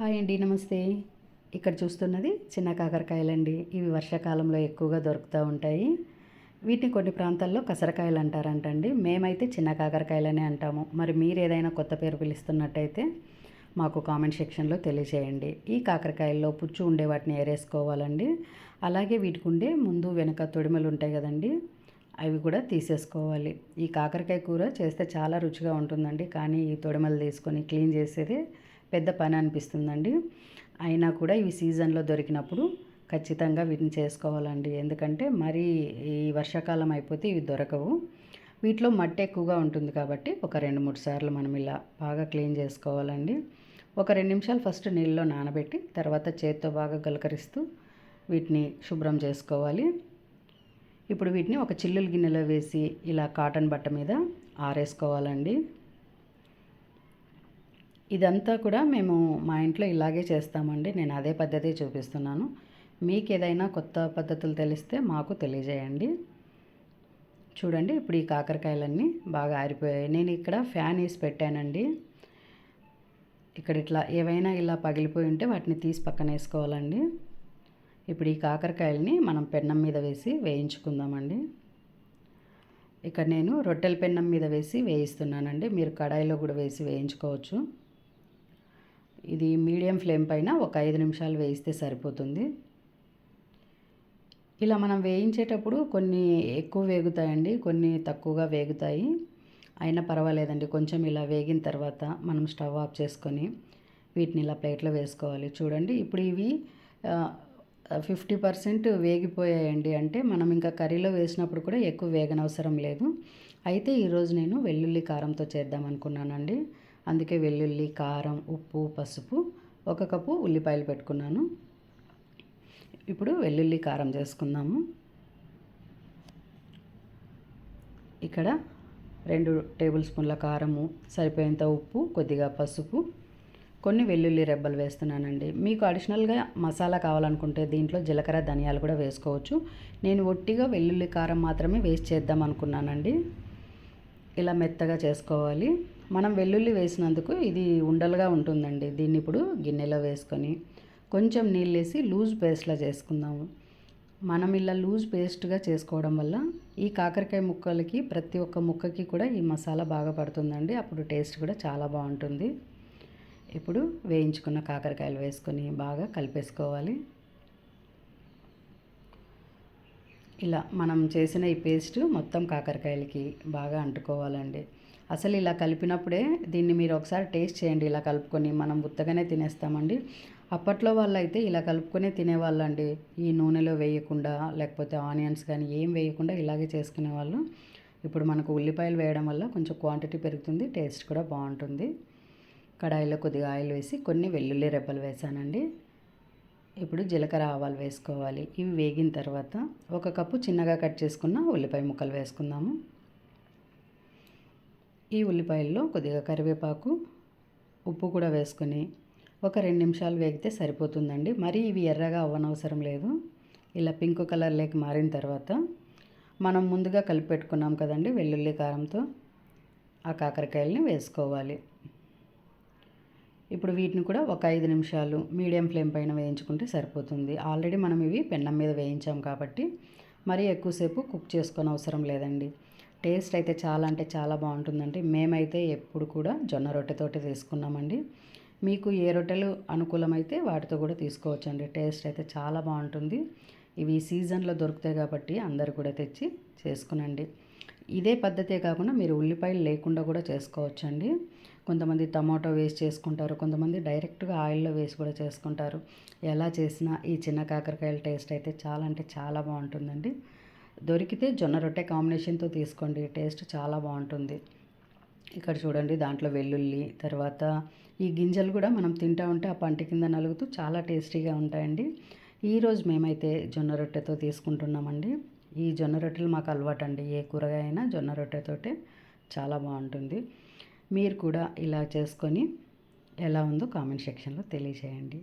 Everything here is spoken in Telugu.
హాయ్ అండి నమస్తే. ఇక్కడ చూస్తున్నది చిన్న కాకరకాయలండి. ఇవి వర్షాకాలంలో ఎక్కువగా దొరుకుతూ ఉంటాయి. వీటిని కొన్ని ప్రాంతాల్లో కసరకాయలు అంటారంటండి. మేమైతే చిన్న కాకరకాయలనే అంటాము. మరి మీరు ఏదైనా కొత్త పేరు పిలుస్తున్నట్టయితే మాకు కామెంట్ సెక్షన్లో తెలియజేయండి ఈ కాకరకాయల్లో పుచ్చు ఉండే వాటిని ఏరేసుకోవాలండి. అలాగే వీటికి ఉండే ముందు వెనక తొడిమలు ఉంటాయి కదండి అవి కూడా తీసేసుకోవాలి. ఈ కాకరకాయ కూర చేస్తే చాలా రుచిగా ఉంటుందండి. కానీ ఈ తొడిమలు తీసుకొని క్లీన్ చేసేది పెద్ద పని అనిపిస్తుందండి. అయినా కూడా ఇవి సీజన్లో దొరికినప్పుడు ఖచ్చితంగా వీటిని చేసుకోవాలండి. ఎందుకంటే మరి ఈ వర్షాకాలం అయిపోతే ఇవి దొరకవు. వీటిలో మట్టి ఎక్కువగా ఉంటుంది కాబట్టి ఒక రెండు మూడు సార్లు మనం ఇలా బాగా క్లీన్ చేసుకోవాలండి. ఒక రెండు నిమిషాలు ఫస్ట్ నీళ్ళలో నానబెట్టి తర్వాత చేత్తో బాగా గలకరిస్తూ వీటిని శుభ్రం చేసుకోవాలి. ఇప్పుడు వీటిని ఒక చిల్లుల గిన్నెలో వేసి ఇలా కాటన్ బట్ట మీద ఆరేసుకోవాలండి. ఇదంతా కూడా మేము మా ఇంట్లో ఇలాగే చేస్తామండి. నేను అదే పద్ధతి చూపిస్తున్నాను. మీకు ఏదైనా కొత్త పద్ధతులు తెలిస్తే మాకు తెలియజేయండి. చూడండి ఇప్పుడు ఈ కాకరకాయలన్నీ బాగా ఆరిపోయాయి. నేను ఇక్కడ ఫ్యాన్ వేసి పెట్టానండి. ఇక్కడ ఇట్లా ఏవైనా ఇలా పగిలిపోయి ఉంటే వాటిని తీసి పక్కన వేసుకోవాలండి. ఇప్పుడు ఈ కాకరకాయలని మనం పెన్నం మీద వేసి వేయించుకుందామండి. ఇక్కడ నేను రొట్టెల పెన్నం మీద వేసి వేయిస్తున్నానండి. మీరు కడాయిలో కూడా వేసి వేయించుకోవచ్చు. ఇది మీడియం ఫ్లేమ్ పైన ఒక ఐదు నిమిషాలు వేయిస్తే సరిపోతుంది. ఇలా మనం వేయించేటప్పుడు కొన్ని ఎక్కువ వేగుతాయండి కొన్ని తక్కువగా వేగుతాయి. అయినా పర్వాలేదండి కొంచెం ఇలా వేగిన తర్వాత మనం స్టవ్ ఆఫ్ చేసుకొని వీటిని ఇలా ప్లేట్లో వేసుకోవాలి. చూడండి ఇప్పుడు ఇవి ఫిఫ్టీ పర్సెంట్ వేగిపోయాయండి. అంటే మనం ఇంకా కర్రీలో వేసినప్పుడు కూడా ఎక్కువ వేగనవసరం లేదు. అయితే ఈరోజు నేను వెల్లుల్లి కారంతో చేద్దాం అనుకున్నానండి అందుకే వెల్లుల్లి కారం ఉప్పు పసుపు ఒక కప్పు ఉల్లిపాయలు పెట్టుకున్నాను. ఇప్పుడు వెల్లుల్లి కారం చేసుకుందాము. ఇక్కడ రెండు టేబుల్ స్పూన్ల కారము సరిపోయేంత ఉప్పు కొద్దిగా పసుపు. కొన్ని వెల్లుల్లి రెబ్బలు వేస్తున్నానండి. మీకు అడిషనల్గా మసాలా కావాలనుకుంటే దీంట్లో జీలకర్ర ధనియాలు కూడా వేసుకోవచ్చు. నేను ఒట్టిగా వెల్లుల్లి కారం మాత్రమే వేస్ట్ చేద్దాం అనుకున్నానండి ఇలా మెత్తగా చేసుకోవాలి. మనం వెల్లుల్లి వేసినందుకు ఇది ఉండలుగా ఉంటుందండి. దీన్ని ఇప్పుడు గిన్నెలో వేసుకొని కొంచెం నీళ్ళేసి లూజ్ పేస్ట్లా చేసుకుందాము. మనం ఇలా లూజ్ పేస్ట్గా చేసుకోవడం వల్ల ఈ కాకరకాయ ముక్కలకి ప్రతి ఒక్క ముక్కకి కూడా ఈ మసాలా బాగా పడుతుందండి. అప్పుడు టేస్ట్ కూడా చాలా బాగుంటుంది. ఇప్పుడు వేయించుకున్న కాకరకాయలు వేసుకొని బాగా కలిపేసుకోవాలి. ఇలా మనం చేసిన ఈ పేస్ట్ మొత్తం కాకరకాయలకి బాగా అంటుకోవాలండి. అసలు ఇలా కలిపినప్పుడే దీన్ని మీరు ఒకసారి టేస్ట్ చేయండి. ఇలా కలుపుకొని మనం ఉత్తగానే తినేస్తామండి. అప్పట్లో వాళ్ళు అయితే ఇలా కలుపుకొని తినేవాళ్ళండి. ఈ నూనెలో వేయకుండా లేకపోతే ఆనియన్స్ కానీ ఏం వేయకుండా ఇలాగే చేసుకునేవాళ్ళు. ఇప్పుడు మనకు ఉల్లిపాయలు వేయడం వల్ల కొంచెం క్వాంటిటీ పెరుగుతుంది టేస్ట్ కూడా బాగుంటుంది. కడాయిలో కొద్దిగా ఆయిల్ వేసి కొన్ని వెల్లుల్లి రెబ్బలు వేసానండి ఇప్పుడు జీలకర్ర ఆవాలు వేసుకోవాలి. ఇవి వేగిన తర్వాత ఒక కప్పు చిన్నగా కట్ చేసుకున్న ఉల్లిపాయ ముక్కలు వేసుకుందాము. ఈ ఉల్లిపాయల్లో కొద్దిగా కరివేపాకు ఉప్పు కూడా వేసుకొని ఒక రెండు నిమిషాలు వేగితే సరిపోతుందండి. మరీ ఇవి ఎర్రగా అవ్వనవసరం లేదు. ఇలా పింక్ కలర్ లేక మారిన తర్వాత మనం ముందుగా కలిపి పెట్టుకున్నాం కదండి వెల్లుల్లి కారంతో ఆ కాకరకాయలని వేసుకోవాలి. ఇప్పుడు వీటిని కూడా ఒక ఐదు నిమిషాలు మీడియం ఫ్లేమ్ పైన వేయించుకుంటే సరిపోతుంది. ఆల్రెడీ మనం ఇవి పెన్నం మీద వేయించాం కాబట్టి మరీ ఎక్కువసేపు కుక్ చేసుకొని అవసరం లేదండి. టేస్ట్ అయితే చాలా అంటే చాలా బాగుంటుందండి. మేమైతే ఎప్పుడు కూడా జొన్న రొట్టెతోటి తీసుకున్నామండి. మీకు ఏ రొట్టెలు అనుకూలమైతే వాటితో కూడా తీసుకోవచ్చండి. టేస్ట్ అయితే చాలా బాగుంటుంది. ఇవి సీజన్లో దొరుకుతాయి కాబట్టి అందరు కూడా తెచ్చి చేసుకునండి. ఇదే పద్ధతే కాకుండా మీరు ఉల్లిపాయలు లేకుండా కూడా చేసుకోవచ్చండి. కొంతమంది టమాటో వేసి చేసుకుంటారు కొంతమంది డైరెక్ట్గా ఆయిల్లో వేసి కూడా చేసుకుంటారు. ఎలా చేసినా ఈ చిన్న కాకరకాయల టేస్ట్ అయితే చాలా అంటే చాలా బాగుంటుందండి. దొరికితే జొన్న రొట్టె కాంబినేషన్తో తీసుకోండి టేస్ట్ చాలా బాగుంటుంది. ఇక్కడ చూడండి దాంట్లో వెల్లుల్లి తర్వాత ఈ గింజలు కూడా మనం తింటా ఉంటే ఆ పంట కింద నలుగుతూ చాలా టేస్టీగా ఉంటాయండి. ఈరోజు మేమైతే జొన్న రొట్టెతో తీసుకుంటున్నామండి. ఈ జొన్న రొట్టెలు మాకు అలవాటు అండి ఏ కూరగాయ అయినా జొన్న రొట్టెతోటే చాలా బాగుంటుంది. మీరు కూడా ఇలా చేసుకొని ఎలా ఉందో కామెంట్ సెక్షన్లో తెలియజేయండి.